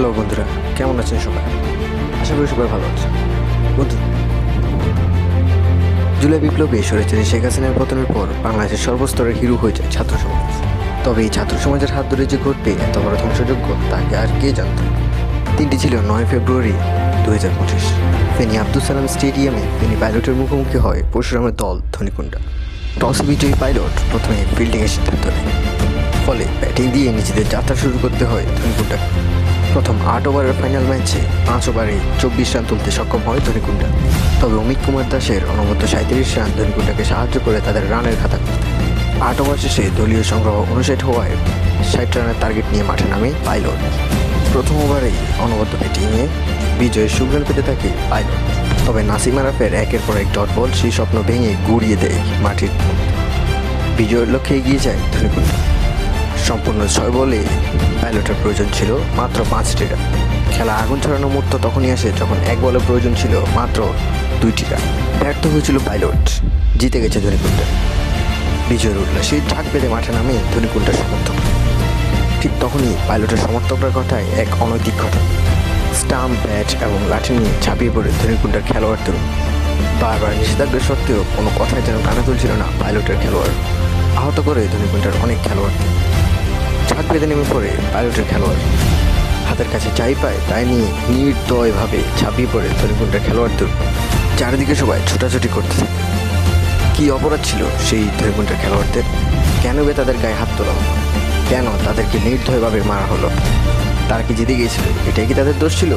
Hello বন্ধুরা, কেমন আছেন সবাই? আশা করি সবাই ভালো আছে বন্ধু, জুলাই বিপ্লবে স্বৈরাচারী শেখ হাসিনার পতনের পর বাংলাদেশের সর্বস্তরের হিরো হয়ে যায় ছাত্র সমাজ। তবে এই ছাত্র সমাজের হাত ধরে যে ঘটবে, এত বড় ধ্বংসযোগ্য, তাকে আর কে জানত? তিনটি ছিল নয় ফেব্রুয়ারি দু হাজার পঁচিশ। ফেনী আব্দুল সালাম স্টেডিয়ামে ফেনী পাইলটের মুখোমুখি হয় পরশুরামের দল ধনিকুণ্ডা। টস বিজয়ী পাইলট প্রথমে ফিল্ডিংয়ের সিদ্ধান্ত নেয়। ফলে ব্যাটিং দিয়ে নিজেদের যাত্রা শুরু করতে হয় ধনিকুণ্ডাকে প্রথম আট ওভারের ফাইনাল ম্যাচে পাঁচ ওভারে চব্বিশ রান তুলতে সক্ষম হয় ধনিকুণ্ডা তবে অমিত কুমার দাসের অনবদ্য সাঁত্রিশ রান ধনিকুণ্ডাকে সাহায্য করে তাদের রানের খাতা। আট ওভার শেষে দলীয় সংগ্রহ উনষাট হওয়ায় ষাট রানের টার্গেট নিয়ে মাঠে নামে পাইলট। প্রথম ওভারেই অনবদ্য ব্যাটিংয়ে বিজয়ের সুগ্রান পেতে থাকে পাইলট। তবে নাসিম আরাফের একের পর এক ডট বল সেই স্বপ্ন ভেঙে গুড়িয়ে দেয় মধ্যে। বিজয়ের লক্ষ্যে এগিয়ে যায় ধনিকুণ্ডা সম্পূর্ণ ছয় বলে পাইলটের প্রয়োজন ছিল মাত্র পাঁচটি রান খেলা আগুন ছড়ানো মুহূর্ত তখনই আসে যখন এক বলে প্রয়োজন ছিল মাত্র দুইটি রান ব্যর্থ হয়েছিল পাইলট। জিতে গেছে ধনিকুণ্ডা বিজয়ের উল্লাসে ঝাঁক বেঁধে মাঠে নামে ধনিকুণ্ডার সমর্থক। ঠিক তখনই পাইলটের সমর্থকরা ঘটায় এক অনৈতিক ঘটনা স্টাম্প, ব্যাট এবং লাঠি নিয়ে ঝাঁপিয়ে পড়ে ধনিকুণ্ডার খেলোয়াড় তরুণ। বারবার নিষেধাজ্ঞা সত্ত্বেও কোনো কথাই যেন কানে তুলছিল না পাইলটের খেলোয়াড়। আহত করে ধনিকুণ্ডার অনেক খেলোয়াড় ছাদ বেঁধে নেমে পড়ে পাইলটের খেলোয়াড়। হাতের কাছে চাই পায়, তাই নিয়ে নির্দয়ভাবে ছাপিয়ে পড়ে ধনিকুণ্ডার খেলোয়াড়দের চারিদিকে সবাই ছোটাছুটি করতে থাকে কী অপরাধ ছিল সেই ধরিকুণ্ডের খেলোয়াড়দের? কেন বে তাদের গায়ে হাত তোলা হলো? কেন তাদেরকে নির্দয়ভাবে মারা হলো? তারা কি জিতে গিয়েছিল? এটাই কি তাদের দোষ ছিল?